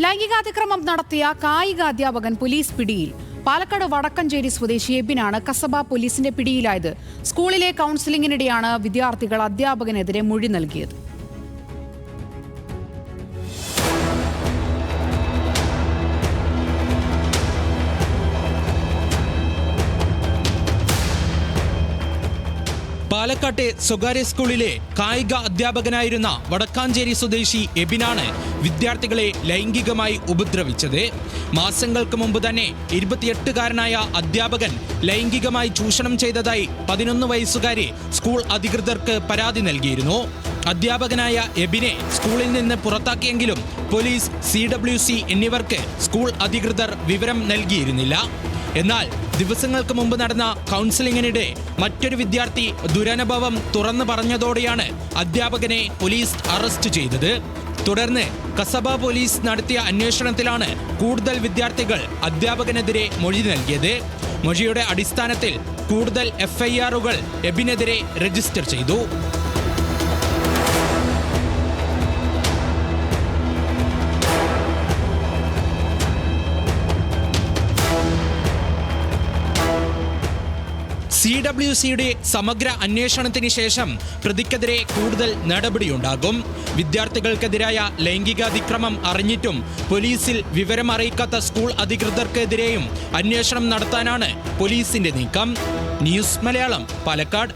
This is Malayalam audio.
ലൈംഗികാതിക്രമം നടത്തിയ കായിക അധ്യാപകൻ പോലീസ് പിടിയിൽ. പാലക്കാട് വടക്കഞ്ചേരി സ്വദേശി എബിനാണ് കസബ പോലീസിന്റെ പിടിയിലായത്. സ്കൂളിലെ കൗൺസിലിംഗിനിടെയാണ് വിദ്യാർത്ഥികൾ അധ്യാപകനെതിരെ മൊഴി നൽകിയത്. പാലക്കാട്ടെ സ്വകാര്യ സ്കൂളിലെ കായിക അധ്യാപകനായിരുന്ന വടക്കാഞ്ചേരി സ്വദേശി എബിനാണ് വിദ്യാർത്ഥികളെ ലൈംഗികമായി ഉപദ്രവിച്ചത്. മാസങ്ങൾക്ക് മുമ്പ് തന്നെ ഇരുപത്തിയെട്ടുകാരനായ അധ്യാപകൻ ലൈംഗികമായി ചൂഷണം ചെയ്തതായി പതിനൊന്ന് വയസ്സുകാരി സ്കൂൾ അധികൃതർക്ക് പരാതി നൽകിയിരുന്നു. അധ്യാപകനായ എബിനെ സ്കൂളിൽ നിന്ന് പുറത്താക്കിയെങ്കിലും പോലീസ് സി എന്നിവർക്ക് സ്കൂൾ അധികൃതർ വിവരം നൽകിയിരുന്നില്ല. എന്നാൽ ദിവസങ്ങൾക്ക് മുമ്പ് നടന്ന കൗൺസിലിംഗിനിടെ മറ്റൊരു വിദ്യാർത്ഥി ദുരനുഭവം തുറന്നു പറഞ്ഞതോടെയാണ് അധ്യാപകനെ പോലീസ് അറസ്റ്റ് ചെയ്തത്. തുടർന്ന് കസബ പോലീസ് നടത്തിയ അന്വേഷണത്തിലാണ് കൂടുതൽ വിദ്യാർത്ഥികൾ അധ്യാപകനെതിരെ മൊഴി നൽകിയത്. മൊഴിയുടെ അടിസ്ഥാനത്തിൽ കൂടുതൽ എഫ്ഐആറുകൾ എബിനെതിരെ രജിസ്റ്റർ ചെയ്തു. സി ഡബ്ല്യു സിയുടെ സമഗ്ര അന്വേഷണത്തിന് ശേഷം പ്രതിക്കെതിരെ കൂടുതൽ നടപടിയുണ്ടാകും. വിദ്യാർത്ഥികൾക്കെതിരായ ലൈംഗികാതിക്രമം അറിഞ്ഞിട്ടും പോലീസിൽ വിവരം അറിയിക്കാത്ത സ്കൂൾ അധികൃതർക്കെതിരെയും അന്വേഷണം നടത്താനാണ് പോലീസിന്റെ നീക്കം. ന്യൂസ് മലയാളം പാലക്കാട്.